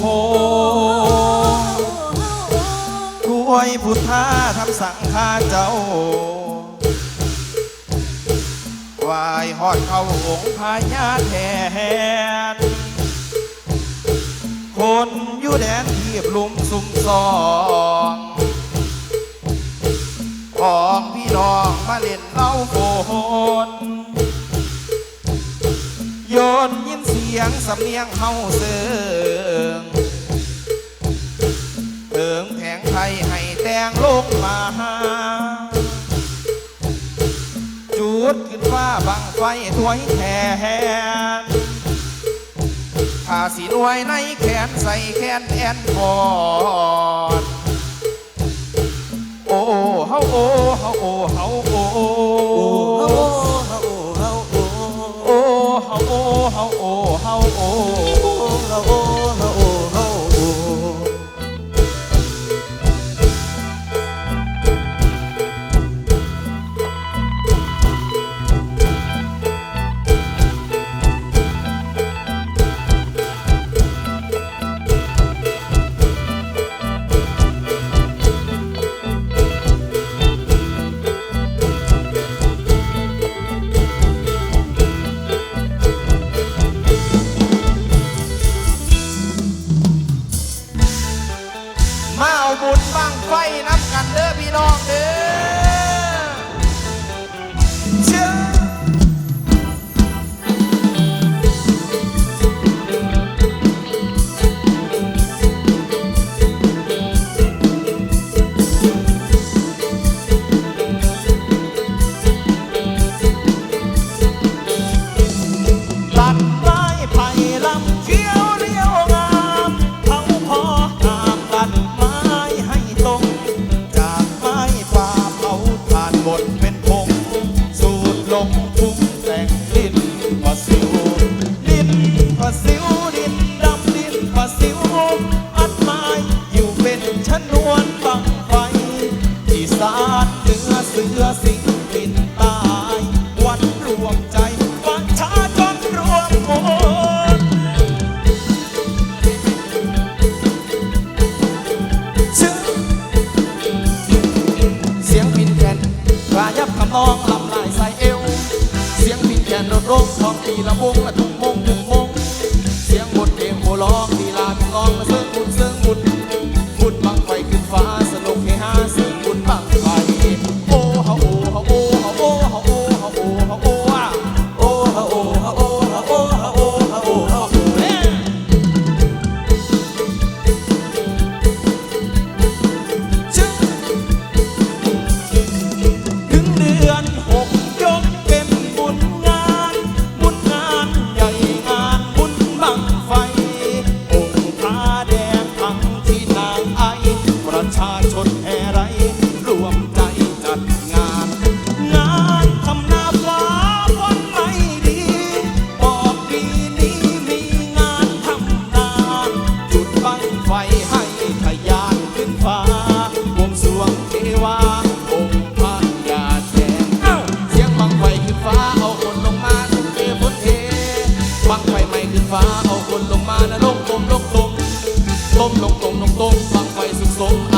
โหกล้วยพุทธาทำสังฆาเจ้าควายหอดเข้าหงค์พญาแทน คนอยู่แดนทีบลุมสุ่มซองของพี่น้องมาเล่นเล่าโฟนโยนยินเสียงสำเนียงเฮาเสือ ให้แตงลงมาจุดขึ้นฟ้าบังไฟถวยแทนผ้าสีนวยในแขนใส่แขนแอนพอดโอ้เฮาโอ้เฮาโอ้เฮาโอ้โอ้เฮาโอ้เฮาโอ้เฮาโอ้เฮาโมาเอาบุญบังไฟน้ำกันเด้อพี่น้องเด้อ สู รถรงทองตีละวงละทุ่งมงทุ่ง ประชาชนแห่ไร รวมใจจัดงาน งานทำนาฟ้าฝนไม่ดีบอกปีนี้มีงานทำนาจุดบังไฟให้ทะยานขึ้นฟ้า วงสวงเทวาองค์พระยาแดงเสียงบังไฟขึ้นฟ้าเอาคนลงมาทุ่มเทฝนเทบังไฟใหม่ขึ้นฟ้าเอาคนลงมานะลงตมลงตมต้มลงตมลงตมบังไฟสุขสม